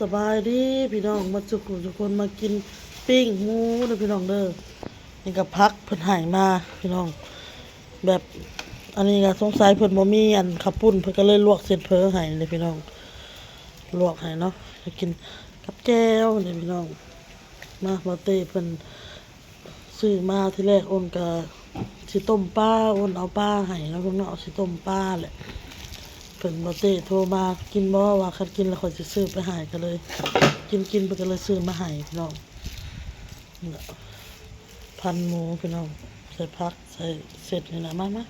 สบายดีพี่น้องมาจุกทุกคนมากินปิ้งหมูเด้อพี่น้องเด้อนี่ก็พักเพิ่นหายมาพี่น้อง แบบอันนี้ก็สงสัยเพิ่นบ่มีอันข้าวปุ้นเพิ่นก็เลยลวกเสร็จเพอให้เลยพี่น้องลวกให้เนาะจะกินกับแก้วนี่พี่น้องมาบ่เต้เพิ่นซื้อมาที่แรกโอนก็สิต้มปลาโอนเอาปลาให้แล้วพวกเนาะเอาสิต้มปลาแหละ เพิ่นบ่เต้โทรมากินบ่ว่าคันกินแล้วข่อยสิซื้อไปให้ก็เลย กินกินเพิ่นก็เลยซื้อมาให้พี่น้องนี่ล่ะพันหมูพี่น้องใส่ผักใส่เสร็จนี่นะมามา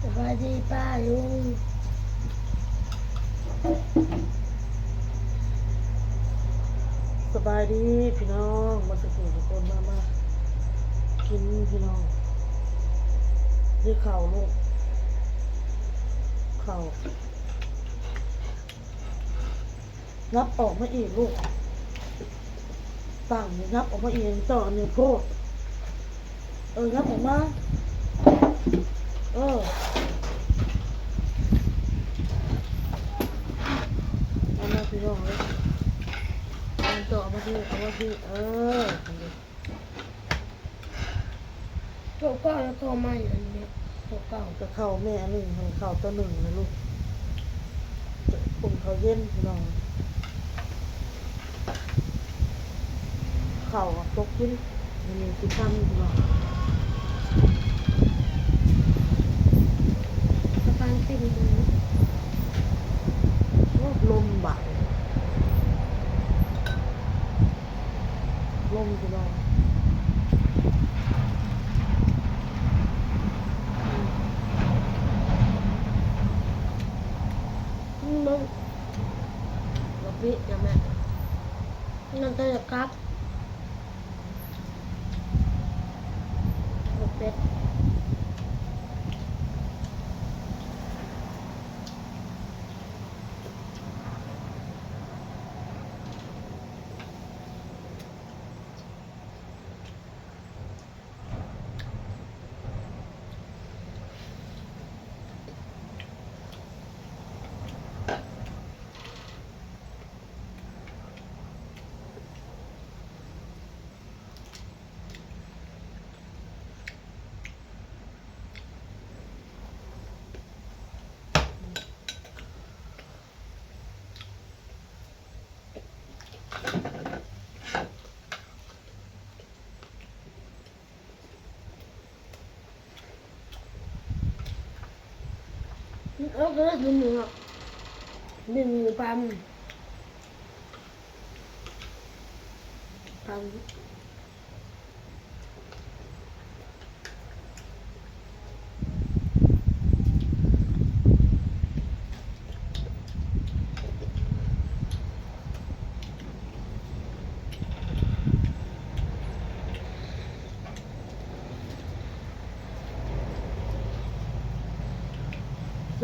สวัสดีป้าลุงสบายดีพี่น้องมาสุขทุกคนมามากินพี่น้องนี่ข้าวลูก ข้านับออกมาอีกลูกตั้งนับออกมาอีกต่อหนึ่งโพดเออนับออกมา เออเอามาพี่น้องเลยเอาต่อเอมาที่เอามาที่เออโต๊ะเก้าแล้วก็ไม่อันเนี้ ยโต๊ะเก้าจะเข้าแม่หนึ่งของเข้าตัวหนึ่งนะลูกปุ่มเขาเย็นพี่น้องเข่าตกกินมันมีกินตั้งพี่น้อง สะพานติ่มหมู โอ้ลมบ่ายลมพี่น้อง มึงมึง รถวิจะแม่นั่นจะกลับรถเป็ด เอาก็ได้ดึงหมูอะดึงหมูปั๊มปั๊ม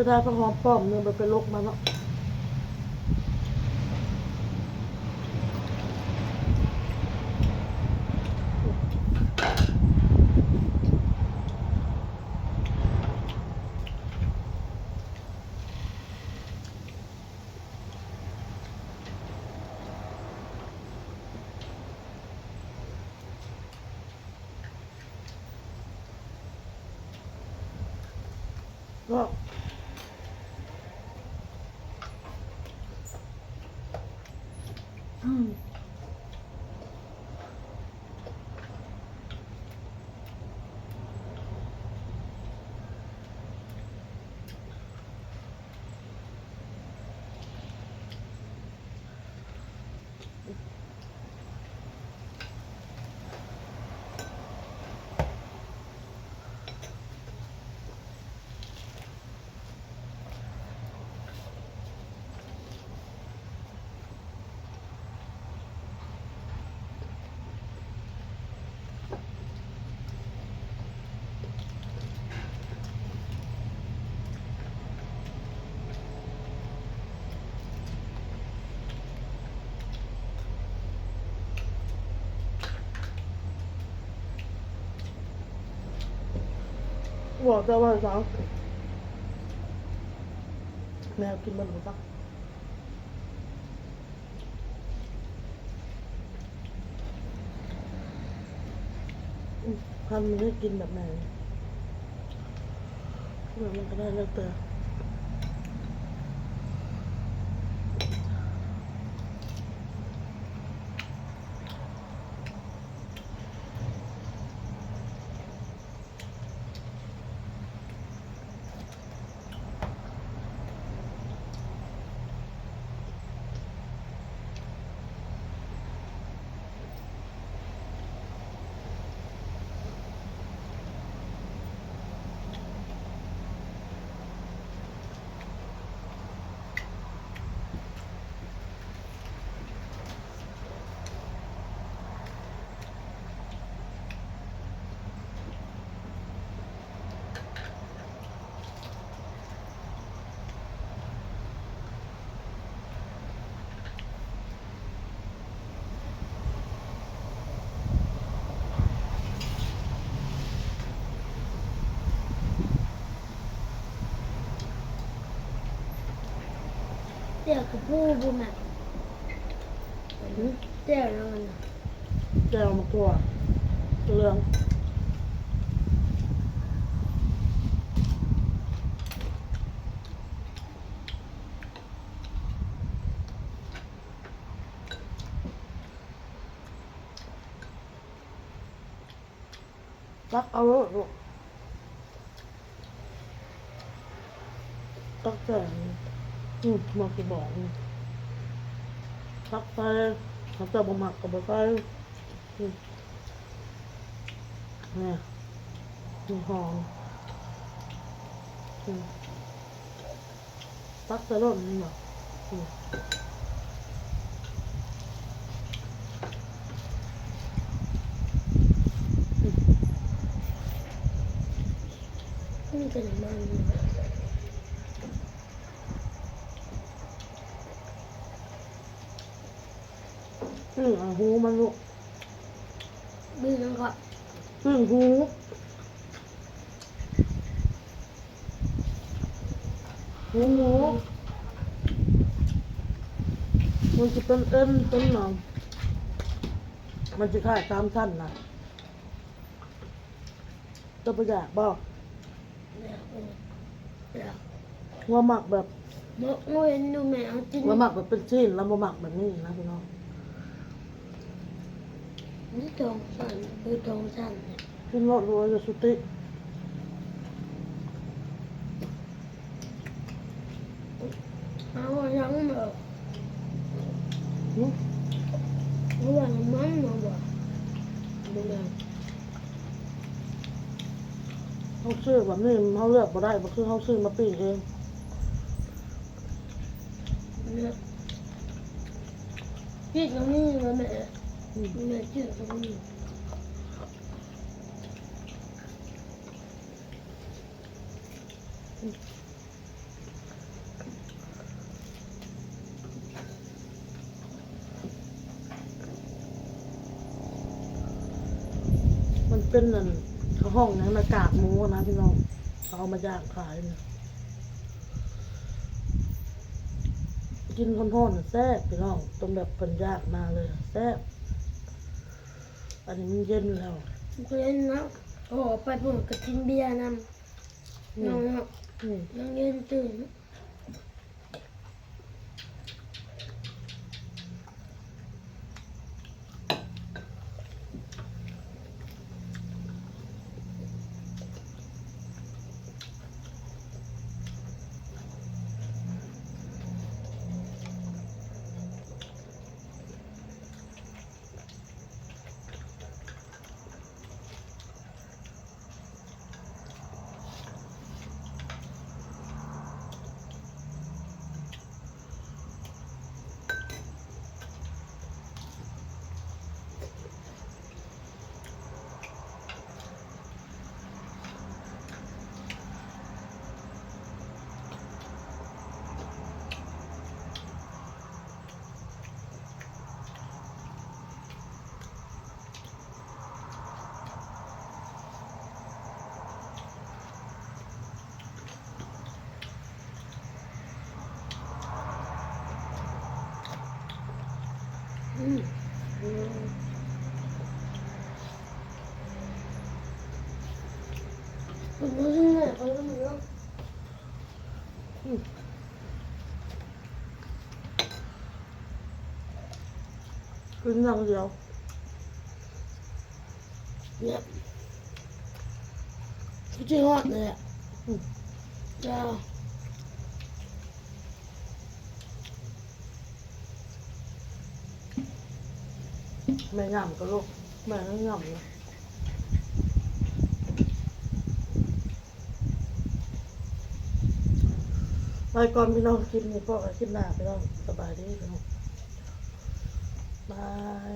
จะได้พระหอมป้อมเนี่ยมันเป็นลกมาเนาะก็ บอกจะวันสาร์แมวกินมันหมูสัทำเนมันก็กินแบบไหนแบบมันก็ได้เลิกเตอ ดี๋ยวกับผู้บุญอะอืมเดี๋ยวแล้วมันน่ะแก้วมาตัวเรื่องรักเอาลูกลูกตักแต่ อืมมาคือบอกนี่ตักไปเขาจะบ่มักกับบ่ไปอืมเนี่ยมีหอมอืมตักแต่ร่นนี่เหรออืมมันเป็นมัน อืม เอาหูมันลูกดื้อนั่นก็อืมหูหูหมูมันจะเป็นเอ็นเป็นหนังมันจะขายตามชั้นนะตัวประหยัดบอกเดี๋ยวเดี๋ยวว่าหมักแบบ บอกงูเห็นดูแมวจริง ว่าหมักแบบเป็นชิ้นแล้วว่าหมักแบบนี้นะพี่น้อง นี่ทองสั่นคือทองสั่นขึ้นรถรวยจะสุติเอายังบบหึเอาว่ามันมาบอกดูแลเขาซื้อแบบนี้เขาเลือกมาได้ก็คือเขาซื้อมาปิ้งเองนี่ยพี่ตรงนี้มันแม่ อืมแม่ชื่อตรงนี้มันเป็นนั่นเขาห้องนั้นอากาศหมูนะพี่น้องเขาเอามาย่างขายนี่ยกินคนห้อนๆแซ่บพี่น้องต้มแบบเป็นยางมาเลยแซ่บ อันนี้มันเย็นแล้วเพื่อนนะโอ้ไปผมก็กินเบียร์นอืำน้องมเนาะอืมน้องเย็นตื่น ก็เหมือนกินอย่างเดียวเนี่ยพี่เจ๊ฮอดเลยอะอืมจ้า แม่ย่ำก็ลูกแม่ไม่ย่ำนะไปก่อนพี่น้องคลิปนี้พ่อกับคลิปหน้าพี่น้องสบายดีพี่น้องบาย